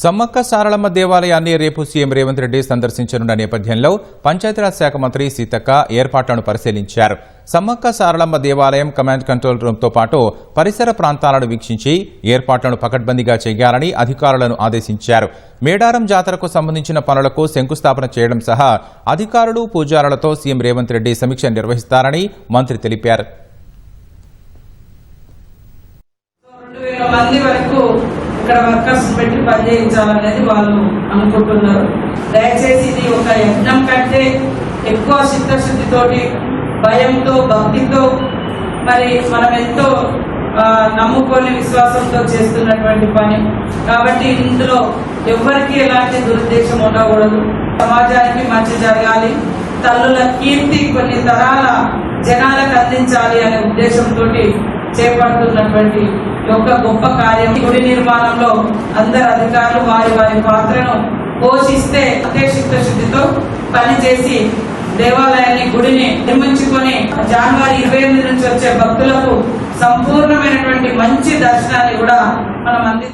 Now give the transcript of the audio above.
సమ్మక్క సారళమ్మ దేవాలయాన్ని రేపు సీఎం రేవంత్ రెడ్డి సందర్శించనున్న నేపథ్యంలో పంచాయతీరాజ్ శాఖ మంత్రి సీతక్క ఏర్పాట్లను పరిశీలించారు. సమ్మక్క సారళమ్మ దేవాలయం కమాండ్ కంట్రోల్ రూమ్తో పాటు పరిసర ప్రాంతాలను వీక్షించి ఏర్పాట్లను పకడ్బందీగా చేయాలని అధికారులను ఆదేశించారు. మేడారం జాతరకు సంబంధించిన పనులకు శంకుస్థాపన చేయడం సహా అధికారులు పూజారులతో సీఎం రేవంత్ రెడ్డి సమీక్ష నిర్వహిస్తారని మంత్రి తెలిపారు. ఇక్కడ వర్కర్స్ పెట్టి పనిచేయించాలనేది వాళ్ళు అనుకుంటున్నారు. దయచేసి ఇది ఒక యజ్ఞం కంటే ఎక్కువ చిత్తశుద్ధితోటి భయంతో భక్తితో మరి మనం ఎంతో నమ్ముకొని విశ్వాసంతో చేస్తున్నటువంటి పని. కాబట్టి ఇందులో ఎవరికి ఎలాంటి దురుద్దేశం ఉండకూడదు. సమాజానికి మంచి జరగాలి. తల్లుల కీర్తి కొన్ని తరాల జనాలకు అందించాలి అనే ఉద్దేశంతో చేపడుతున్నటువంటి యొక్క గొప్ప కార్యం గుడి నిర్మాణంలో అందరు అధికారులు వారి వారి పాత్రను పోషిస్తే అదే చిత్తశుద్ధితో పనిచేసి దేవాలయాన్ని గుడిని నిర్మించుకొని జనవరి ఇరవై ఎనిమిది నుంచి వచ్చే భక్తులకు సంపూర్ణమైనటువంటి మంచి దర్శనాన్ని కూడా మనం అంది